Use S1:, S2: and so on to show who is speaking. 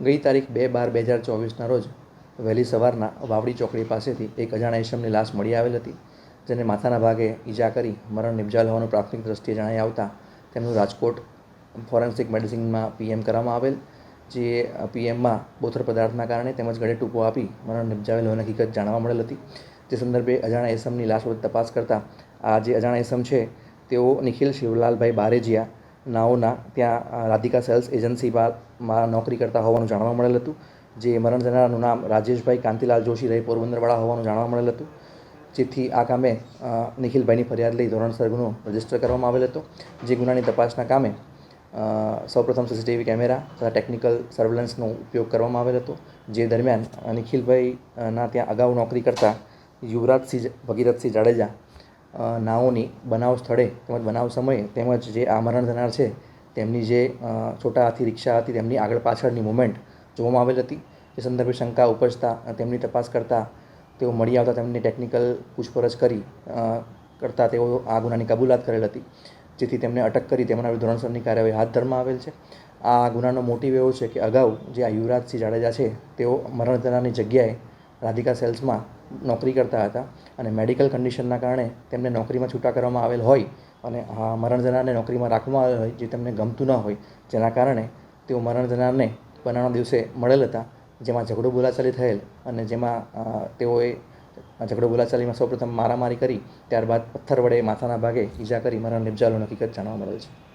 S1: ગઈ તારીખ બે બાર બે હજાર ચોવીસના રોજ વહેલી સવારના વાવડી ચોકડી પાસેથી એક અજાણા ઈસમની લાશ મળી આવેલ હતી, જેને માથાના ભાગે ઈજા કરી મરણ નિપજાલ હોવાનું પ્રાથમિક દ્રષ્ટિએ જણાઈ આવતા તેમનું રાજકોટ ફોરેન્સિક મેડિસિનમાં પીએમ કરવામાં આવેલ, જે પીએમમાં બોથર પદાર્થના કારણે તેમજ ગળે ટૂંકો આપી મરણ નિપજાવેલ હોવાની હકીકત જાણવા મળેલ હતી. તે સંદર્ભે અજાણા એસમની લાશ તપાસ કરતાં આ જે અજાણા એસમ છે, તેઓ નિખિલ શિવલાલભાઈ બારેજિયા નાઓના ત્યાં રાધિકા સેલ્સ એજન્સીમાં નોકરી કરતા હોવાનું જાણવા મળેલ હતું, જે મરણ જનારાનું નામ રાજેશભાઈ કાંતિલાલ જોશી રહે, પોરબંદરવાળા હોવાનું જાણવા મળેલ હતું. જેથી આ કામે નિખિલભાઈની ફરિયાદ લઈ ધોરણસર ગુનો રજિસ્ટર કરવામાં આવેલ હતો, જે ગુનાની તપાસના કામે સૌપ્રથમ સીસીટીવી કેમેરા તથા ટેકનિકલ સર્વેલન્સનો ઉપયોગ કરવામાં આવેલ હતો. જે દરમિયાન નિખિલભાઈના ત્યાં અગાઉ નોકરી કરતા યુવરાજસિંહ, ભગીરથસિંહ જાડેજા અ, નાઓની બનાવ સ્થળે તેમજ બનાવ સમયે તેમજ જે આ મરણ થનાર છે તેમની જે છોટા હાથી રિક્ષા હતી તેમની આગળ પાછળની મુમેન્ટ જોવામાં આવેલ હતી. એ સંદર્ભે શંકા ઉપજતા તેમની તપાસ કરતાં તેઓ મળી આવતા તેમની ટેકનિકલ પૂછપરછ કરી કરતાં તેઓ આ ગુનાની કબૂલાત કરેલ હતી. જેથી તેમને અટક કરી તેમના વિરુદ્ધ ધોરણસરની કાર્યવાહી હાથ ધરવામાં આવેલ છે. આ ગુનાનો મોટિવ એવો છે કે અગાઉ જે આ યુવરાજસિંહ જાડેજા છે તેઓ મરણ થનારની જગ્યાએ રાધિકા સેલ્સમાં નોકરી કરતા હતા અને મેડિકલ કન્ડિશનના કારણે તેમને નોકરીમાં છૂટા કરવામાં આવેલ હોય અને આ મરણ નોકરીમાં રાખવામાં આવેલ હોય જે તેમને ગમતું ન હોય, જેના કારણે તેઓ મરણ જનારને દિવસે મળેલ હતા, જેમાં ઝઘડો બોલાચાલી થયેલ અને જેમાં તેઓએ ઝઘડો બોલાચાલીમાં સૌપ્રથમ મારામારી કરી, ત્યારબાદ પથ્થર વડે માથાના ભાગે ઈજા કરી મરણ નિપજાવેલ હોવાની હકીકત જાણવા મળેલ છે.